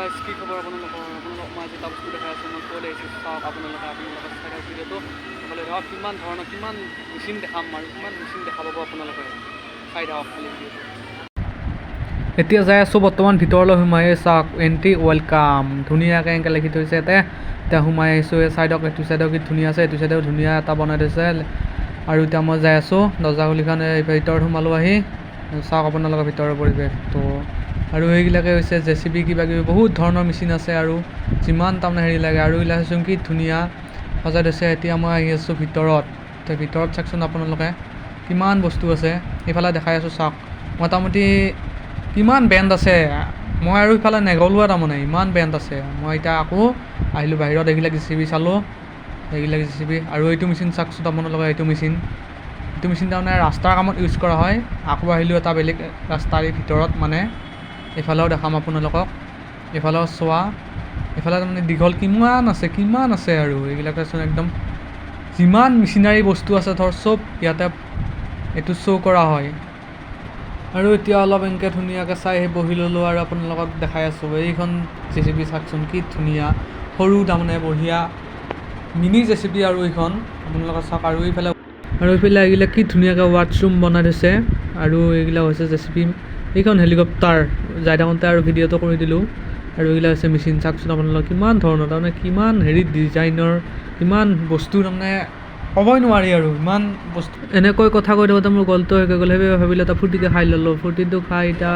Guys কি খবৰ আপোনালোকৰ আপোনালোকক মই আজি বস্তু দেখাই আছোঁ মই ক'লৈ আহিছোঁ চাওক আপোনালোকে আপোনালোকে চাই থাকক ভিডিঅ'টো সকলোৱে ধৰক কিমান ধৰণৰ কিমান মেচিন দেখাম আৰু কিমান মেচিন দেখা পাব আপোনালোকে চাই থাকক খালি এতিয়া যাই আছোঁ বৰ্তমান ভিতৰলৈ সোমাই চাওক এণ্টি ৱেলকাম। ধুনীয়াকৈ এনেকৈ লিখি থৈছে ইয়াতে এতিয়া সোমাই আহিছোঁ এই ছাইডক, এইটো ছাইডক কি ধুনীয়া আছে, এইটো ছাইডেও ধুনীয়া এটা বনাই থৈছে। আৰু এতিয়া মই যাই আছোঁ, দৰ্জা খুলিখন ভিতৰত সোমালোঁ আহি। চাওক, আপোনালোকৰ ভিতৰৰ পৰিৱেশটো। আৰু এইবিলাকে হৈছে জে চি বি কিবা কিবি বহুত ধৰণৰ মেচিন আছে আৰু যিমান তাৰমানে হেৰি লাগে আৰু এইবিলাক হৈছে কি ধুনীয়া। সজাই থৈছে এতিয়া মই আহি আছোঁ ভিতৰত। এতিয়া ভিতৰত চাওকচোন আপোনালোকে, কিমান বস্তু আছে। এইফালে দেখাই আছোঁ, চাওক। মোটামুটি কিমান বেণ্ড আছে। মই আৰু ইফালে নেগলোৱা তাৰমানে, ইমান বেণ্ড আছে। মই এতিয়া আকৌ আহিলোঁ বাহিৰত, এইবিলাক জে চি বি চালোঁ। এইবিলাক জে চি বি আৰু এইটো মেচিন চাওকচোন আপোনালোকে, এইটো মেচিন। এইটো মেচিন তাৰমানে ৰাস্তাৰ কামত ইউজ কৰা হয়। আকৌ আহিলোঁ এটা বেলেগ ৰাস্তাৰ ভিতৰত মানে। এইফালেও দেখাম আপোনালোকক। এইফালেও চোৱা। এইফালে তাৰমানে দীঘল কিমান আছে কিমান আছে আৰু। এইবিলাক চোন একদম যিমান মেচিনাৰী বস্তু আছে ধৰ চব ইয়াতে এইটো শ্ব' কৰা হয়। আৰু এতিয়া অলপ এনেকৈ ধুনীয়াকৈ চাই আহি বহি ল'লোঁ আৰু আপোনালোকক দেখাই আছোঁ। এইখন জে চি বি চাওকচোন কি ধুনীয়া। সৰু তাৰমানে বঢ়িয়া মিনি জে চি বি আৰু এইখন। আপোনালোকে চাওক আৰু এইফালে আৰু এইফালে এইবিলাক কি ধুনীয়াকৈ ৱাটছৰুম বনাই থৈছে আৰু এইবিলাক হৈছে জে চি বি এইখন হেলিকপ্টাৰ, যাই থাকোঁতে আৰু ভিডিঅ'টো কৰি দিলোঁ। আৰু এইবিলাক হৈছে মেচিন চাওকচোন আপোনালোকে কিমান ধৰণৰ, তাৰমানে কিমান হেৰি ডিজাইনৰ, কিমান বস্তু তাৰমানে ক'বই নোৱাৰি আৰু, ইমান বস্তু। এনেকৈ কথা কৈ থাকোঁতে মোৰ গলটো হৈ গ'ল সেইবাবে ভাবিলোঁ এটা ফূৰ্তিকৈ খাই ল'লোঁ। ফূৰ্তিটো খাই এতিয়া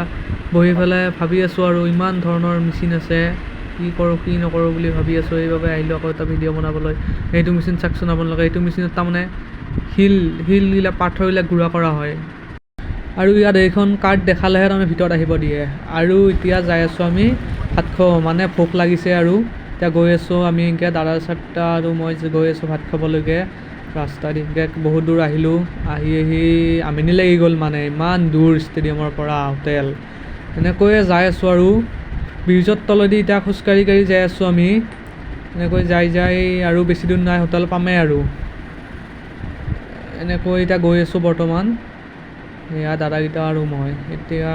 বহি পেলাই ভাবি আছোঁ আৰু ইমান ধৰণৰ মেচিন আছে। কি কৰোঁ, কি নকৰোঁ বুলি ভাবি আছোঁ। সেইবাবে আহিলোঁ আকৌ এটা ভিডিঅ' বনাবলৈ। সেইটো মেচিন চাওকচোন আপোনালোকে। এইটো মেচিনত তাৰমানে শিল শিলবিলাক পাথৰবিলাক গুড়া কৰা হয়। আৰু ইয়াত এইখন কাৰ্ড দেখালেহে তাৰমানে ভিতৰত আহিব দিয়ে। আৰু এতিয়া যাই আছোঁ আমি ভাত খাওঁ মানে ভোক লাগিছে আৰু। এতিয়া গৈ আছোঁ আমি এনেকৈ দাদা চাৰিটা আৰু মই গৈ আছোঁ ভাত খাবলৈকে, ৰাস্তা দি এনেকৈ বহুত দূৰ আহিলোঁ। আহি আহি আমনি লাগি গ'ল মানে ইমান দূৰ ষ্টেডিয়ামৰ পৰা হোটেল। এনেকৈয়ে যাই আছোঁ আৰু। ব্ৰিজৰ তলেদি এতিয়া খোজকাঢ়ি কাঢ়ি যাই আছোঁ আমি। এনেকৈ যাই যাই আৰু বেছি দূৰ নাই, হোটেল পামেই আৰু। এনেকৈ এতিয়া গৈ আছোঁ বৰ্তমান। এয়া দাদাকেইটা আৰু মই। এতিয়া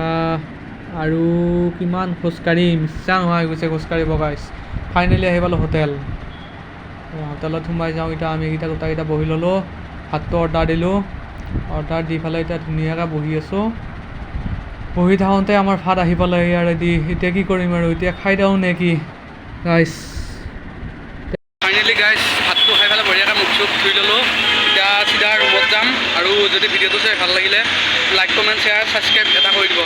আৰু কিমান খোজকাঢ়িম ইচ্ছা নোহোৱা হৈ গৈছে খোজকাঢ়িব গাইছ ফাইনেলি আহি পালোঁ হোটেল হোটেলত সোমাই যাওঁ, এতিয়া আমি এইকেইটা গোটেইকেইটা বহি ল'লোঁ। ভাতটো অৰ্ডাৰ দিলোঁ। অৰ্ডাৰ দি পেলাই এতিয়া ধুনীয়াকৈ বহি আছোঁ। বহি থাকোঁতে আমাৰ ভাত আহি পালে ইয়াৰ ৰেডি এতিয়া কি কৰিম আৰু? এতিয়া খাই দিওঁ নে কি? গাইছ ফাইনেলি গাইছ ভাতটো খাই পেলাই বঢ়িয়াকৈ মুখ চুখ ধুই ল'লোঁ। আৰু যদি ভিডিঅ'টো চাই ভালো লাগিলে লাইক কমেণ্ট শ্বেয়াৰ ছাবস্ক্ৰাইব এটা কৰি দিব।